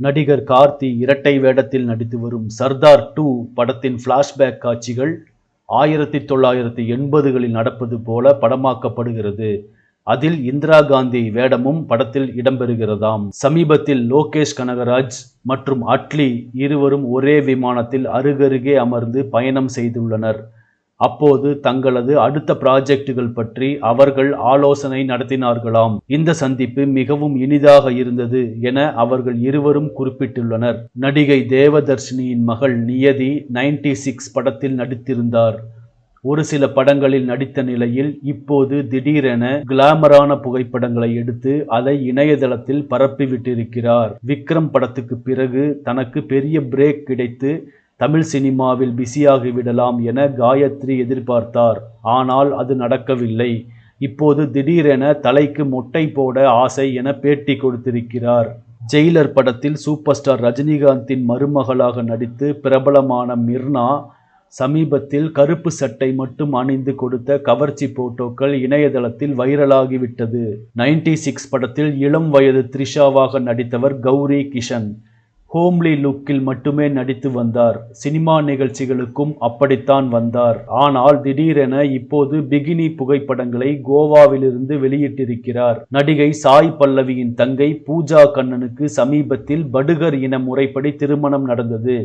நடிகர் கார்த்தி இரட்டை வேடத்தில் நடித்து வரும் சர்தார் டூ படத்தின் ஃப்ளாஷ்பேக் காட்சிகள் ஆயிரத்தி தொள்ளாயிரத்தி எண்பதுகளில் நடப்பது போல படமாக்கப்படுகிறது. அதில் இந்திரா காந்தி வேடமும் படத்தில் இடம்பெறுகிறதாம். சமீபத்தில் லோகேஷ் கனகராஜ் மற்றும் அட்லி இருவரும் ஒரே விமானத்தில் அருகருகே அமர்ந்து பயணம் செய்துள்ளனர். அப்போது தங்களது அடுத்த ப்ராஜெக்டுகள் பற்றி அவர்கள் ஆலோசனை நடத்தினார்களாம். இந்த சந்திப்பு மிகவும் இனிதாக இருந்தது என அவர்கள் இருவரும் குறிப்பிட்டுள்ளனர். நடிகை தேவதர்ஷினியின் மகள் நியதி நைன்டி சிக்ஸ் படத்தில் நடித்திருந்தார். ஒரு சில படங்களில் நடித்த நிலையில் இப்போது திடீரென கிளாமரான புகைப்படங்களை எடுத்து அதை இணையதளத்தில் பரப்பிவிட்டிருக்கிறார். விக்ரம் படத்துக்கு பிறகு தனக்கு பெரிய பிரேக் கிடைத்து தமிழ் சினிமாவில் பிஸியாகி விடலாம் என காயத்ரி எதிர்பார்த்தார். ஆனால் அது நடக்கவில்லை. இப்போது திடீரென தலைக்கு மொட்டை போட ஆசை என பேட்டி கொடுத்திருக்கிறார். ஜெயிலர் படத்தில் சூப்பர் ஸ்டார் ரஜினிகாந்தின் மருமகளாக நடித்து பிரபலமான மிர்னா சமீபத்தில் கருப்பு சட்டை மட்டும் அணிந்து கொடுத்த கவர்ச்சி போட்டோக்கள் இணையதளத்தில் வைரலாகிவிட்டது. நைன்டி சிக்ஸ் படத்தில் இளம் வயது த்ரிஷாவாக நடித்தவர் கௌரி கிஷன். ஹோம்லி லுக்கில் மட்டுமே நடித்து வந்தார். சினிமா நிகழ்ச்சிகளுக்கும் அப்படித்தான் வந்தார். ஆனால் திடீரென இப்போது பிகினி புகைப்படங்களை கோவாவிலிருந்து வெளியிட்டிருக்கிறார். நடிகை சாய் பல்லவியின் தங்கை பூஜா கண்ணனுக்கு சமீபத்தில் படுகர் இன முறைப்படி திருமணம் நடந்தது.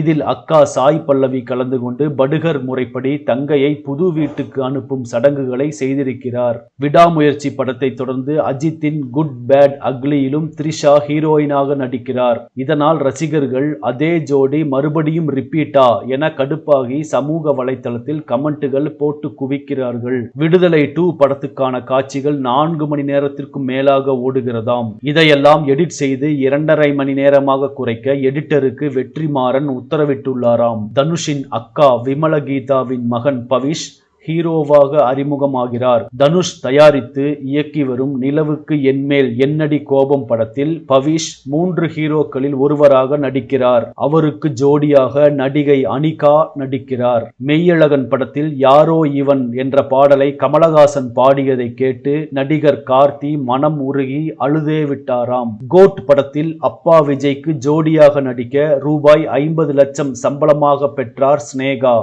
இதில் அக்கா சாய் பல்லவி கலந்து கொண்டு படுகர் முறைப்படி தங்கையை புது வீட்டுக்கு அனுப்பும் சடங்குகளை செய்திருக்கிறார். விடாமுயற்சி படத்தை தொடர்ந்து அஜித்தின் குட் பேட் அக்லியிலும் த்ரிஷா ஹீரோயினாக நடிக்கிறார். இதனால் ரசிகர்கள் அதே ஜோடி மறுபடியும் ரிப்பீட்டா என கடுப்பாகி சமூக வலைதளத்தில் கமெண்ட்டுகள் போட்டு குவிக்கிறார்கள். விடுதலை டூ படத்துக்கான காட்சிகள் நான்கு மணி நேரத்திற்கும் மேலாக ஓடுகிறதாம். இதையெல்லாம் எடிட் செய்து இரண்டரை மணி நேரமாக குறைக்க எடிட்டருக்கு வெற்றிமாறன் உத்தரவிட்டுள்ளாராம். தனுஷின் அக்கா விமல கீதாவின் மகன் பவிஷ் ஹீரோவாக அறிமுகமாகிறார். தனுஷ் தயாரித்து இயக்கி வரும் நிலவுக்கு என்மேல் என்னடி கோபம் படத்தில் பவிஷ் மூன்று ஹீரோக்களில் ஒருவராக நடிக்கிறார். அவருக்கு ஜோடியாக நடிகை அனிகா நடிக்கிறார். மெய்யழகன் படத்தில் யாரோ இவன் என்ற பாடலை கமலஹாசன் பாடியதை கேட்டு நடிகர் கார்த்தி மனம் உருகி அழுதே விட்டாராம். கோட் படத்தில் அப்பா விஜய்க்கு ஜோடியாக நடிக்க ரூபாய் ஐம்பது லட்சம் சம்பளமாக பெற்றார் ஸ்னேகா.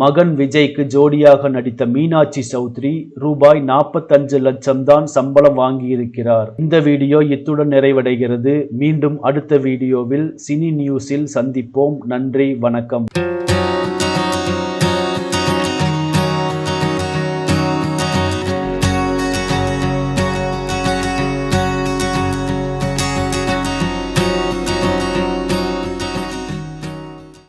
மகன் விஜய்க்கு ஜோடியாக நடித்த மீனாட்சி சௌத்ரி ரூபாய் நாற்பத்தஞ்சு லட்சம் தான் சம்பளம் வாங்கியிருக்கிறார். இந்த வீடியோ இத்துடன் நிறைவடைகிறது. மீண்டும் அடுத்த வீடியோவில் சினி நியூஸில் சந்திப்போம். நன்றி வணக்கம்.